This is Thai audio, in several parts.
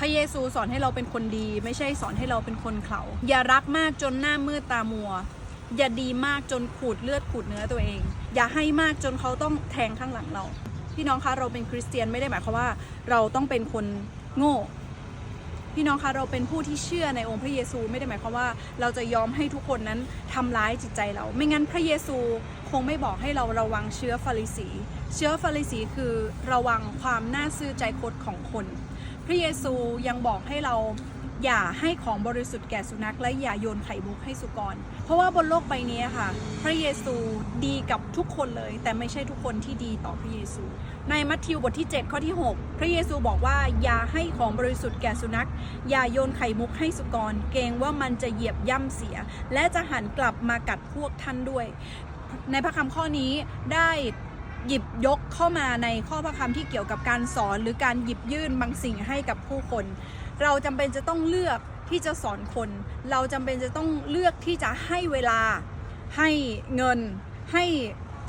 พระเยซูสอนให้เราเป็นคนดี ไม่ใช่สอนให้เราเป็นคนเขาอย่ารักมากจนหน้ามืดตามัว อย่าดีมากจนขูดเลือดขูดเนื้อตัวเอง อย่าให้มากจนเขาต้องแทงข้างหลังเรา พี่น้องคะเราเป็นคริสเตียนไม่ได้หมายความว่า เราต้องเป็นคนโง่พี่น้องคะเราเป็นผู้ที่เชื่อในองค์พระเยซูไม่ได้หมายความว่า เราจะยอมให้ทุกคนนั้นทำร้ายจิตใจเรา ไม่งั้นพระเยซูคงไม่บอกให้เราระวังเชื้อฟาริสี เชื้อฟาริสีคือระวังความน่าซื่อใจคดของคน พระเยซูยังบอกให้เราอย่าให้ของบริสุทธิ์แก่สุนัขและอย่าโยนไข่มุกให้สุกร เพราะว่าบนโลกใบนี้ค่ะ พระเยซูดีกับทุกคนเลย แต่ไม่ใช่ทุกคนที่ดีต่อพระเยซู ในมัทธิวบทที่ 7 ข้อที่ 6 พระเยซูบอกว่าอย่าให้ของบริสุทธิ์แก่สุนัข อย่าโยนไข่มุกให้สุกร เกรงว่ามันจะเหยียบย่ำเสีย และจะหันกลับมากัดพวกท่านด้วย ในพระคำข้อนี้ได้ หยิบยกเข้ามาในข้อพระคำที่เกี่ยวกับการสอนหรือการหยิบยื่นบางสิ่งให้กับผู้คน เราจำเป็นจะต้องเลือกที่จะสอนคน เราจำเป็นจะต้องเลือกที่จะให้เวลา ให้เงิน ให้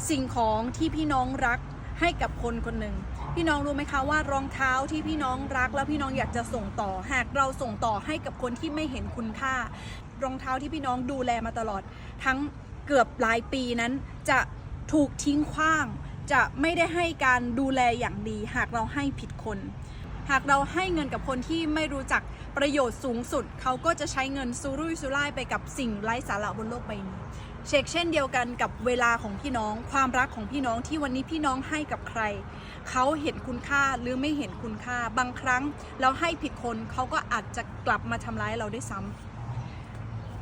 สิ่งของที่พี่น้องรักให้กับคนคนหนึ่งพี่น้องรู้ไหมคะว่ารองเท้าที่พี่น้องรัก แล้วพี่น้องอยากจะส่งต่อ หากเราส่งต่อให้กับคนที่ไม่เห็นคุณค่า รองเท้าที่พี่น้องดูแลมาตลอด ทั้งเกือบหลายปีนั้นจะถูกทิ้งขว้าง จะไม่ได้ให้การดูแลอย่างดี หากเราให้ผิดคน หากเราให้เงินกับคนที่ไม่รู้จักประโยชน์สูงสุด เขาก็จะใช้เงินซุรุ่ยซุร่ายไปกับสิ่งไร้สาระบนโลกใบนี้เชกเช่นเดียวกันกับเวลาของพี่น้อง ความรักของพี่น้องที่วันนี้พี่น้องให้กับใคร เขาเห็นคุณค่าหรือไม่เห็นคุณค่า บางครั้งเราให้ผิดคนเขาก็อาจจะกลับมาทำร้ายเราด้วยซ้ำ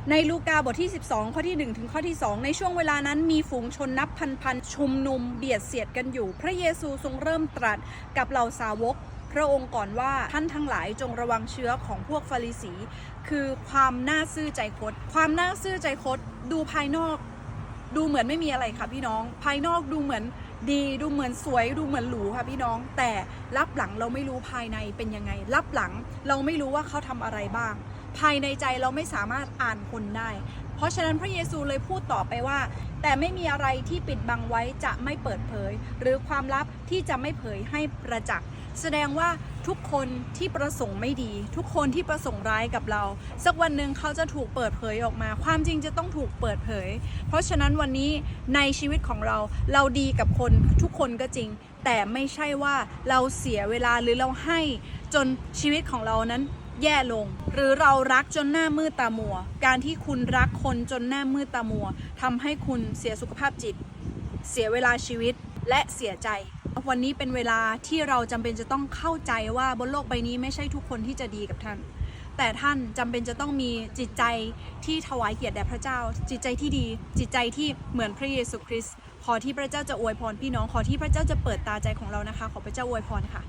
ในลูกาบทที่ 12 ข้อที่ 1 ถึงข้อที่ 2 ในช่วงเวลานั้นมีฝูงชนนับพันๆชุมนุมเบียดเสียดกันอยู่ พระเยซูทรงเริ่มตรัสกับเหล่าสาวก พระองค์ก่อนว่าท่านทั้งหลายจงระวังเชื้อของพวกฟาริสี คือความน่าซื่อใจคด ความน่าซื่อใจคดดูภายนอก ดูเหมือนไม่มีอะไรค่ะพี่น้อง ภายนอกดูเหมือนดีดูเหมือนสวยดูเหมือนหรูค่ะพี่น้อง แต่รับหลังเราไม่รู้ภายในเป็นยังไง รับหลังเราไม่รู้ว่าเขาทำอะไรบ้าง ภายในใจเราไม่สามารถอ่านคนได้ เพราะฉะนั้นพระเยซูเลยพูดต่อไปว่า แต่ไม่มีอะไรที่ปิดบังไว้จะไม่เปิดเผย หรือความลับที่จะไม่เผยให้ประจักษ์แสดงว่าทุกคนที่ประสงค์ไม่ดี ทุกคนที่ประสงค์ร้ายกับเรา สักวันหนึ่งเขาจะถูกเปิดเผยออกมา ความจริงจะต้องถูกเปิดเผย เพราะฉะนั้นวันนี้ในชีวิตของเราเราดีกับคนทุกคนก็จริง แต่ไม่ใช่ว่าเราเสียเวลาหรือเราให้จนชีวิตของเรานั้น แย่ลง หรือเรารักจนหน้ามืดตามัว การที่คุณรักคนจนหน้ามืดตามัวทำให้คุณเสียสุขภาพจิต เสียเวลาชีวิตและเสียใจ วันนี้เป็นเวลาที่เราจำเป็นจะต้องเข้าใจว่าบนโลกใบนี้ไม่ใช่ทุกคนที่จะดีกับท่าน แต่ท่านจำเป็นจะต้องมีจิตใจที่ถวายเกียรติแด่พระเจ้า จิตใจที่ดี จิตใจที่เหมือนพระเยซูคริสต์ขอที่พระเจ้าจะอวยพรพี่น้องขอที่พระเจ้าจะเปิดตาใจของเรานะคะ ขอพระเจ้าอวยพรค่ะ